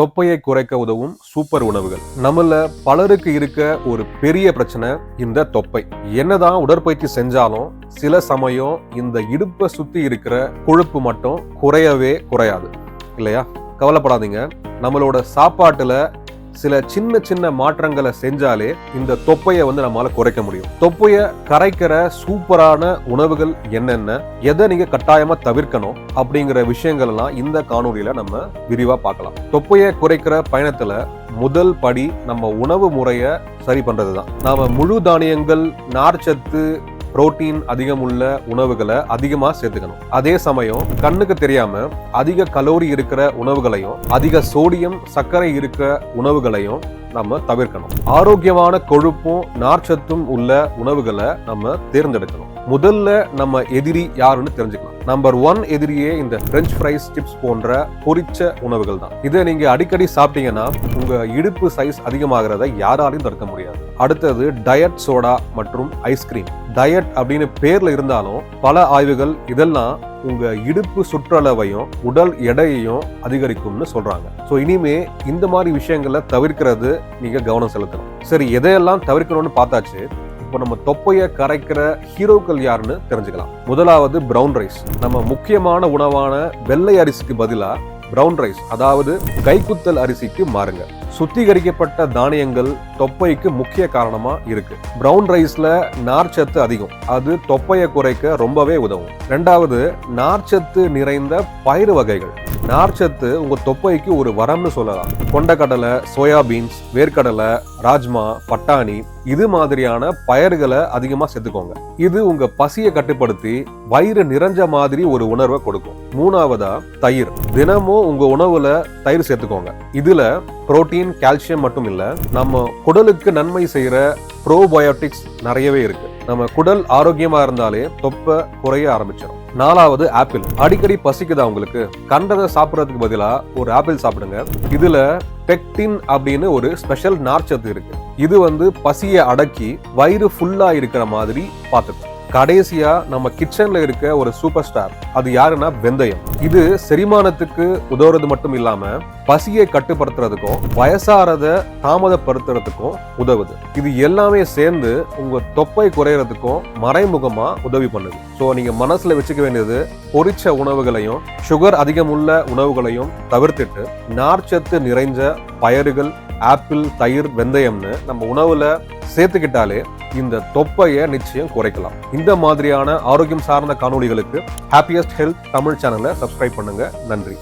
தொப்பையை குறைக்க உதவும் சூப்பர் உணவுகள். நம்மள பலருக்கு இருக்க ஒரு பெரிய பிரச்சனை இந்த தொப்பை. என்னதான் உடற்பயிற்சி செஞ்சாலும் சில சமயம் இந்த இடுப்பை சுத்தி இருக்கிற கொழுப்பு மட்டும் குறையவே குறையாது. இல்லையா? கவலைப்படாதீங்க. நம்மளோட சாப்பாட்டுல சில சின்ன சின்ன மாற்றங்களை செஞ்சாலே இந்த தொப்பையை வந்து நம்மளால குறைக்க முடியும். தொப்பையை கரைக்கிற சூப்பரான உணவுகள் என்னென்ன எதை நீங்க கட்டாயமா தவிர்க்கணும் அப்படிங்கிற விஷயங்கள் எல்லாம் இந்த காணொலியில நம்ம விரிவா பார்க்கலாம். தொப்பையை குறைக்கிற பயணத்துல முதல் படி நம்ம உணவு முறையை சரி பண்றதுதான். நாம முழு தானியங்கள் நார்ச்சத்து புரோட்டீன் அதிகம் உள்ள உணவுகளை அதிகமாக சேர்த்துக்கணும். அதே சமயம் கண்ணுக்கு தெரியாம அதிக கலோரி இருக்கிற உணவுகளையும் அதிக சோடியம் சர்க்கரை இருக்கிற உணவுகளையும் நம்ம தவிர்க்கணும். ஆரோக்கியமான கொழுப்பும் நார்ச்சத்தும் உள்ள உணவுகளை நம்ம தேர்ந்தெடுக்கணும். முதல்ல நம்ம எதிரி யாருன்னு தெரிஞ்சுக்கலாம் நம்பர் ஒன் எதிரியே இந்த பிரெஞ்ச் ஃப்ரைஸ் சிப்ஸ் போன்ற பொரிச்ச உணவுகள் தான் இதை நீங்க அடிக்கடி சாப்பிட்டீங்கன்னா உங்க இடுப்பு சைஸ் அதிகமாகிறத யாராலையும் தடுக்க முடியாது. அடுத்தது டயட் சோடா மற்றும் ஐஸ்கிரீம் டயட் அப்படின்னு பேர்ல இருந்தாலும் பல ஆய்வுகள் இதெல்லாம் உங்க இடுப்பு சுற்றளவையும் உடல் எடையையும் அதிகரிக்கும்னு சொல்றாங்க. ஸோ இனிமே இந்த மாதிரி விஷயங்களை தவிர்க்கிறது நீங்க கவனம் செலுத்தணும். சரி எதையெல்லாம் தவிர்க்கணும்னு பார்த்தாச்சு? இப்போ நம்ம தொப்பையை கரைக்கிற ஹீரோக்கள் யாருன்னு தெரிஞ்சுக்கலாம். முதலாவது ப்ரௌன் ரைஸ் நம்ம முக்கியமான உணவான வெள்ளை அரிசிக்கு பதிலாக பிரவுன் ரைஸ் அதாவது கைக்குத்தல் அரிசிக்கு மாறுங்க. சுத்திகரிக்கப்பட்ட தானியங்கள் தொப்பைக்கு முக்கிய காரணமா இருக்கு. பிரவுன் ரைஸ்ல நார்ச்சத்து அதிகம். அது தொப்பையை குறைக்க ரொம்பவே உதவும். ரெண்டாவது நார்ச்சத்து நிறைந்த பயிறு வகைகள். நார்ச்சத்து உங்கள் தொப்பைக்கு ஒரு வரம்னு சொல்லலாம். கொண்டக்கடலை சோயாபீன்ஸ் வேர்க்கடலை ராஜ்மா பட்டாணி இது மாதிரியான பயிர்களை அதிகமாக சேர்த்துக்கோங்க. இது உங்கள் பசியை கட்டுப்படுத்தி வயிறு நிறைஞ்ச மாதிரி ஒரு உணர்வை கொடுக்கும். மூணாவதா தயிர். தினமும் உங்கள் உணவுல தயிர் சேர்த்துக்கோங்க. இதில் புரோட்டீன் கால்சியம் மட்டும் இல்லை நம்ம குடலுக்கு நன்மை செய்கிற ப்ரோபயோட்டிக்ஸ் நிறையவே இருக்குது நம்ம குடல் ஆரோக்கியமாக இருந்தாலே தொப்பை குறைய ஆரம்பிச்சிடும் நாலாவது ஆப்பிள். அடிக்கடி பசிக்குதா உங்களுக்கு? கண்டதை சாப்பிட்றதுக்கு பதிலா ஒரு ஆப்பிள் சாப்பிடுங்க. இதுல பெக்டின் அப்படின்னு ஒரு ஸ்பெஷல் நார்ச்சத்து இருக்கு. இது வந்து பசியை அடக்கி வயிறு ஃபுல்லா இருக்கிற மாதிரி பார்த்துக்கும் கடைசியா நம்ம கிச்சன்ல இருக்க ஒரு சூப்பர் ஸ்டார் அது யாருன்னா வெந்தயம். இது செரிமானத்துக்கு உதவுறது மட்டும் இல்லாம பசியை கட்டுப்படுத்துறதுக்கும் வயசாரத தாமதப்படுத்துறதுக்கும் உதவுது. இது எல்லாமே சேர்ந்து உங்க தொப்பை குறையறதுக்கும் மறைமுகமா உதவி பண்ணுது. ஸோ நீங்க மனசுல வச்சுக்க வேண்டியது பொரிச்ச உணவுகளையும் சுகர் அதிகமுள்ள உணவுகளையும் தவிர்த்துட்டு நார்ச்சத்து நிறைஞ்ச பயறுகள் ஆப்பிள் தயிர் வெந்தயம்னு நம்ம உணவுல சேர்த்துக்கிட்டாலே இந்த தொப்பையை நிச்சயம் குறைக்கலாம். இந்த மாதிரியான ஆரோக்கியம் சார்ந்த காணொளிகளுக்கு ஹாப்பியஸ்ட் ஹெல்த் தமிழ் சேனலை சப்ஸ்கிரைப் பண்ணுங்க. நன்றி.